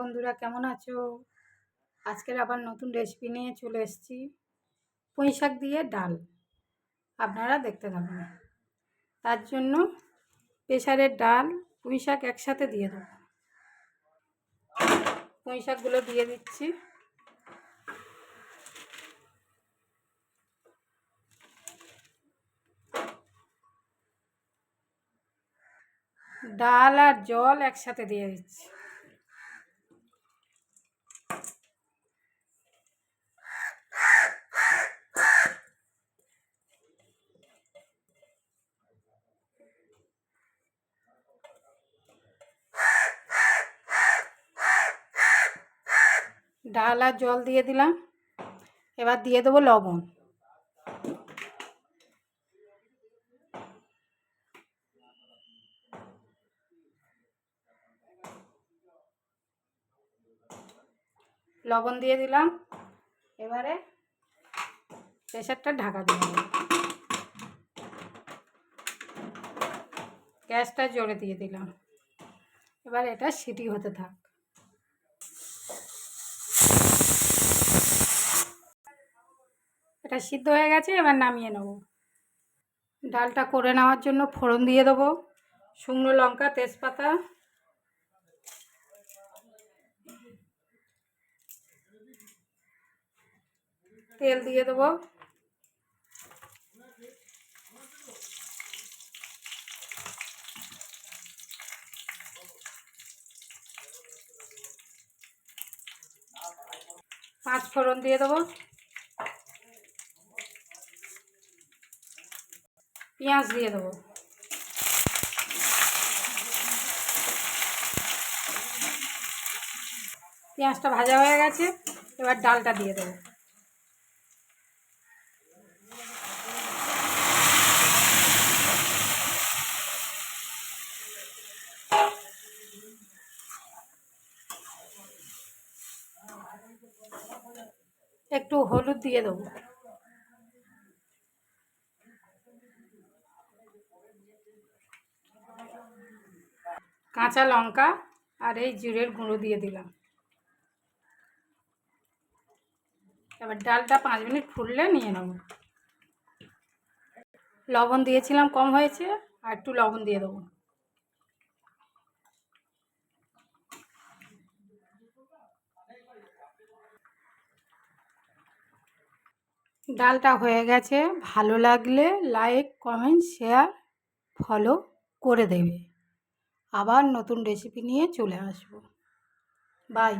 বন্ধুরা, কেমন আছো? আজকের আবার নতুন রেসিপি নিয়ে চলে এসেছি। পুঁই শাক দিয়ে ডাল। আপনারা দেখতে থাকুন। তার জন্য প্রেশারের ডাল, পুঁই শাক একসাথে দিয়ে দেবো। পুঁই শাকগুলো দিয়ে দিচ্ছি। ডাল আর জল একসাথে দিয়ে দিচ্ছি। ডাল আর জল দিয়ে দিলাম। এবার দিয়ে দেবো লবণ। লবণ দিয়ে দিলাম। এবারে প্রেশারটা ঢাকা দিয়ে দেবো গ্যাসটা জোরে দিয়ে দিলাম। এবার এটা সিটি হতে থাক। এটা সিদ্ধ হয়ে গেছে, এবার নামিয়ে নেব। ডালটা করে নেওয়ার জন্য ফোড়ন দিয়ে দেবো। শুকনো লঙ্কা, তেজপাতা তেল দিয়ে দেবো। পাঁচ ফোড়ন দিয়ে দেবো। পেঁয়াজ দিয়ে দেবো। পেঁয়াজটা ভাজা হয়ে গেছে, এবার ডালটা দিয়ে দেবো। একটু হলুদ দিয়ে দেবো। কাঁচা লঙ্কা আর এই জিরের গুঁড়ো দিয়ে দিলাম। এবার ডালটা পাঁচ মিনিট ফুললে নিয়ে নেব। লবণ দিয়েছিলাম, কম হয়েছে, আর একটু লবণ দিয়ে দেবো। ডালটা হয়ে গেছে। ভালো লাগলে লাইক কমেন্ট শেয়ার ফলো করে দেবে। আবার নতুন রেসিপি নিয়ে চলে আসব। বাই